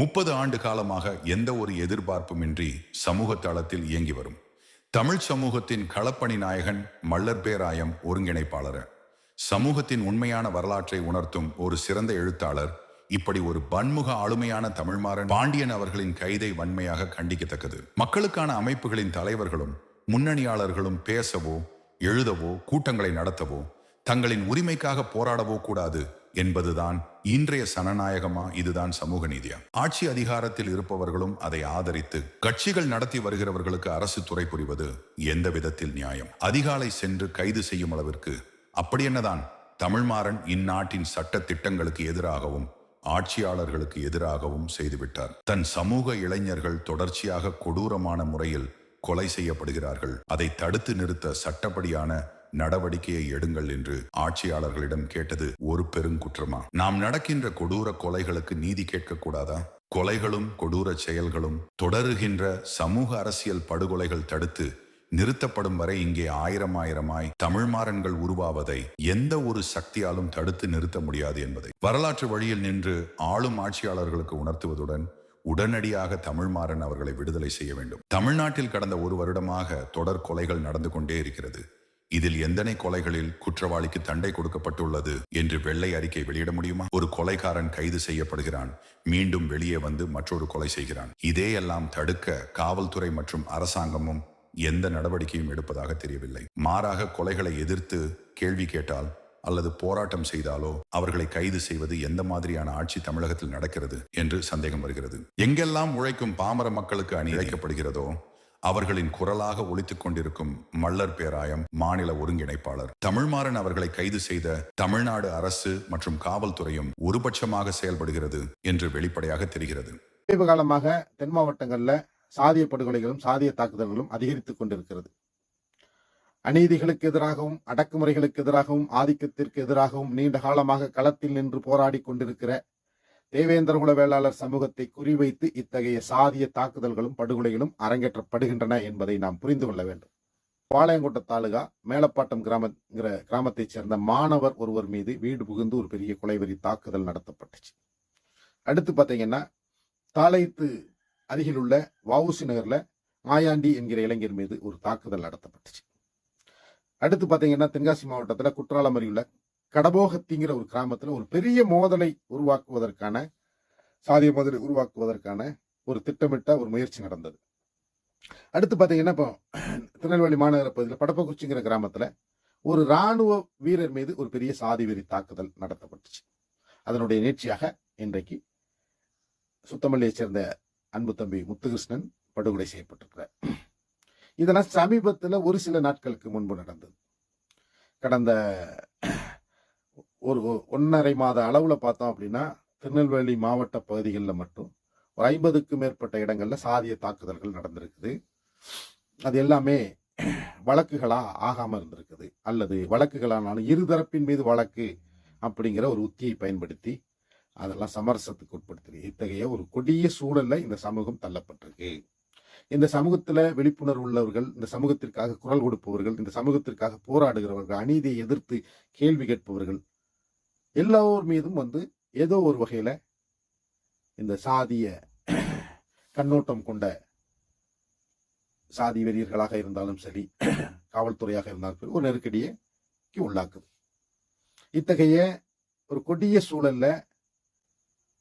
முப்பது ஆண்டு காலமாக எந்த ஒரு எதிர்பார்ப்புமின்றி சமூக தளத்தில் இயங்கி வரும். தமிழ் சமூகத்தின் களப்பணி நாயகன் மல்லர் பேராயம் ஒருங்கிணைப்பாளர். சமூகத்தின் உண்மையான வரலாற்றை உணர்த்தும் ஒரு சிறந்த எழுத்தாளர் இப்படி ஒரு பன்முக ஆளுமையான தமிழ்மாறன் பாண்டியன் அவர்களின் கைதை வன்மையாக கண்டிக்கத்தக்கது. மக்களுக்கான அமைப்புகளின் தலைவர்களும் முன்னணியாளர்களும் பேசவோ எழுதவோ கூட்டங்களை நடத்தவோ தங்களின் உரிமைக்காக போராடவோ கூடாது என்பதுதான் இன்றைய சனநாயகமா? இதுதான் சமூக நீதியா? ஆட்சி அதிகாரத்தில் இருப்பவர்களும் அதை ஆதரித்து கட்சிகள் நடத்தி வருகிறவர்களுக்கு அரசு துறை புரிவது எந்த விதத்தில் நியாயம்? அதிகாலை சென்று கைது செய்யும் அளவிற்கு அப்படி என்னதான்? தமிழ்மாறன் இந்நாட்டின் சட்ட திட்டங்களுக்கு எதிராகவும் ஆட்சியாளர்களுக்கு எதிராகவும் செய்துவிட்டார். தன் சமூக இளைஞர்கள் தொடர்ச்சியாக கொடூரமான முறையில் கொலை செய்யப்படுகிறார்கள். அதை தடுத்து நிறுத்த சட்டப்படியான நடவடிக்கையை எடுங்கள் என்று ஆட்சியாளர்களிடம் கேட்டது ஒரு பெருங்குற்றமா? நாம் நடக்கின்ற கொடூர கொலைகளுக்கு நீதி கேட்கக்கூடாதா? கொலைகளும் கொடூர செயல்களும் தொடருகின்ற சமூக அரசியல் படுகொலைகள் தடுத்து நிறுத்தப்படும் வரை இங்கே ஆயிரம் ஆயிரமாய் தமிழ்மாறன்கள் உருவாவதை எந்த ஒரு சக்தியாலும் தடுத்து நிறுத்த முடியாது என்பதை. வரலாற்று வழியில் நின்று ஆளும் ஆட்சியாளர்களுக்கு உணர்த்துவதுடன் உடனடியாக தமிழ்மாறன் அவர்களை விடுதலை செய்ய வேண்டும். தமிழ்நாட்டில் கடந்த ஒரு வருடமாக தொடர் கொலைகள் நடந்து கொண்டே இருக்கிறது. இதில் எந்தனை கொலைகளில் குற்றவாளிக்கு தண்டை கொடுக்கப்பட்டுள்ளது என்று வெள்ளை அறிக்கை வெளியிட முடியுமா? ஒரு கொலைகாரன் கைது செய்யப்படுகிறான் மீண்டும் வெளியே வந்து மற்றொரு கொலை செய்கிறான். இதையெல்லாம் தடுக்க காவல்துறை மற்றும் அரசாங்கமும் எந்த நடவடிக்கையும் எடுப்பதாக தெரியவில்லை. மாறாக கொலைகளை எதிர்த்து கேள்வி கேட்டால் அல்லது போராட்டம் செய்தாலோ அவர்களை கைது செய்வது எந்த மாதிரியான ஆட்சி தமிழகத்தில் நடக்கிறது என்று சந்தேகம் வருகிறது. எங்கெல்லாம் உழைக்கும் பாமர மக்களுக்கு அணி இழைக்கப்படுகிறதோ அவர்களின் குரலாக ஒழித்துக் கொண்டிருக்கும் மல்லர் பேராயம் மாநில ஒருங்கிணைப்பாளர். தமிழ்மாறன் அவர்களை கைது செய்த தமிழ்நாடு அரசு மற்றும் காவல்துறையும் ஒருபட்சமாக செயல்படுகிறது என்று வெளிப்படையாக தெரிகிறது. சமீப காலமாக தென் மாவட்டங்களில் சாதிய படுகொலைகளும் சாதிய தாக்குதல்களும் அதிகரித்துக் கொண்டிருக்கிறது. அநீதிகளுக்கு எதிராகவும் அடக்குமுறைகளுக்கு எதிராகவும் ஆதிக்கத்திற்கு எதிராகவும் நீண்ட காலமாக களத்தில் நின்று போராடி கொண்டிருக்கிற தேவேந்திரகுல வேளாளர் சமூகத்தை குறிவைத்து இத்தகைய சாதிய தாக்குதல்களும் படுகொலைகளும் அரங்கேற்றப்படுகின்றன என்பதை நாம் புரிந்து கொள்ள வேண்டும். பாளையங்கோட்டை தாலுகா மேலப்பாட்டம் கிராமங்கிற கிராமத்தைச் சேர்ந்த மாணவர் ஒருவர் மீது வீடு புகுந்து ஒரு பெரிய கொலைவெறி தாக்குதல் நடத்தப்பட்டுச்சு. அடுத்து பார்த்தீங்கன்னா தாளையத்து அருகிலுள்ள வவுசி நகர்ல மாயாண்டி என்கிற இளைஞர் மீது ஒரு தாக்குதல் நடத்தப்பட்டுச்சு. அடுத்து பார்த்தீங்கன்னா தென்காசி மாவட்டத்தில் குற்றாலம் அருகிலுள்ள கடபோகத்திங்கிற ஒரு கிராமத்தில் ஒரு பெரிய மோதலை உருவாக்குவதற்கான சாதிய மோதலை உருவாக்குவதற்கான ஒரு திட்டமிட்ட ஒரு முயற்சி நடந்தது. அடுத்து பார்த்தீங்கன்னா இப்போ திருநெல்வேலி மாநகர பகுதியில் படப்பகுச்சிங்கிற கிராமத்தில் ஒரு ராணுவ வீரர் மீது ஒரு பெரிய சாதி வெறி தாக்குதல் நடத்தப்பட்டுச்சு. அதனுடைய நிகழ்ச்சியாக இன்றைக்கு சுத்தமல்லியைச் சேர்ந்த அன்பு தம்பி முத்துகிருஷ்ணன் படுகொலை செய்யப்பட்டிருக்கிறார். இதெல்லாம் சமீபத்தில் ஒரு சில நாட்களுக்கு முன்பு நடந்தது. கடந்த ஒரு ஒன்றரை மாத அளவில் பார்த்தோம் அப்படின்னா திருநெல்வேலி மாவட்ட பகுதிகளில் மட்டும் ஒரு ஐம்பதுக்கும் மேற்பட்ட இடங்களில் சாதிய தாக்குதல்கள் நடந்திருக்குது. அது எல்லாமே வழக்குகளாக ஆகாமல் இருந்திருக்குது. அல்லது வழக்குகளானாலும் இருதரப்பின் மீது வழக்கு அப்படிங்கிற ஒரு உத்தியை பயன்படுத்தி அதெல்லாம் சமரசத்துக்கு உட்படுத்துது இத்தகைய ஒரு கொடிய சூழலில் இந்த சமூகம் தள்ளப்பட்டிருக்கு. இந்த சமூகத்தில் விழிப்புணர்வு உள்ளவர்கள் இந்த சமூகத்திற்காக குரல் கொடுப்பவர்கள் இந்த சமூகத்திற்காக போராடுகிறவர்கள் அநீதியை எதிர்த்து கேள்வி கேட்பவர்கள் எல்லோர் மீதும் வந்து ஏதோ ஒரு வகையில் இந்த சாதிய கண்ணோட்டம் கொண்ட சாதி வெறியர்களாக இருந்தாலும் சரி காவல்துறையாக இருந்தாலும் சரி ஒரு நெருக்கடியைக்கு உள்ளாக்குது. இத்தகைய ஒரு கொடிய சூழல்ல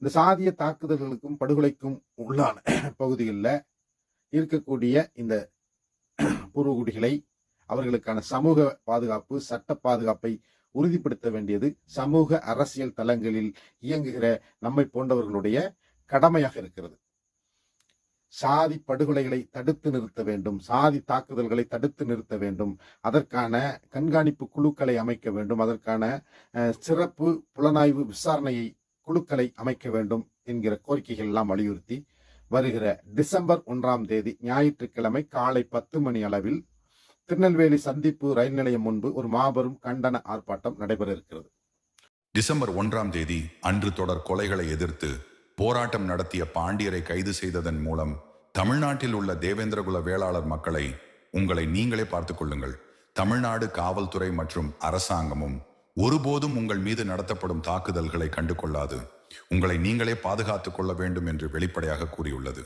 இந்த சாதிய தாக்குதல்களுக்கும் படுகொலைக்கும் உள்ளான பகுதிகளில் இருக்கக்கூடிய இந்த பூர்வகுடிகளை அவர்களுக்கான சமூக பாதுகாப்பு சட்ட பாதுகாப்பை உறுதிப்படுத்த வேண்டியது சமூக அரசியல் தளங்களில் இயங்குகிற நம்மை போன்றவர்களுடைய கடமையாக இருக்கிறது. சாதி படுகொலைகளை தடுத்து நிறுத்த வேண்டும். சாதி தாக்குதல்களை தடுத்து நிறுத்த வேண்டும். அதற்கான கண்காணிப்பு குழுக்களை அமைக்க வேண்டும். அதற்கான சிறப்பு புலனாய்வு விசாரணையை குழுக்களை அமைக்க வேண்டும் என்கிற கோரிக்கைகள் எல்லாம் வலியுறுத்தி வருகிற டிசம்பர் ஒன்றாம் தேதி ஞாயிற்றுக்கிழமை காலை பத்து மணி அளவில் திருநெல்வேலி சந்திப்பு ரயில் நிலையம் முன்பு ஒரு மாபெரும் கண்டன ஆர்ப்பாட்டம் நடைபெற இருக்கிறது டிசம்பர் ஒன்றாம் தேதி அன்று தொடர் கொலைகளை எதிர்த்து போராட்டம் நடத்திய பாண்டியரை கைது செய்ததன் மூலம் தமிழ்நாட்டில் உள்ள தேவேந்திரகுல வேளாளர் மக்களை உங்களை நீங்களே பார்த்துக் கொள்ளுங்கள். தமிழ்நாடு காவல்துறை மற்றும் அரசாங்கமும் ஒருபோதும் உங்கள் மீது நடத்தப்படும் தாக்குதல்களை கண்டு கொள்ளாது உங்களை நீங்களே பாதுகாத்துக் கொள்ள வேண்டும் என்று வெளிப்படையாக கூறியுள்ளது.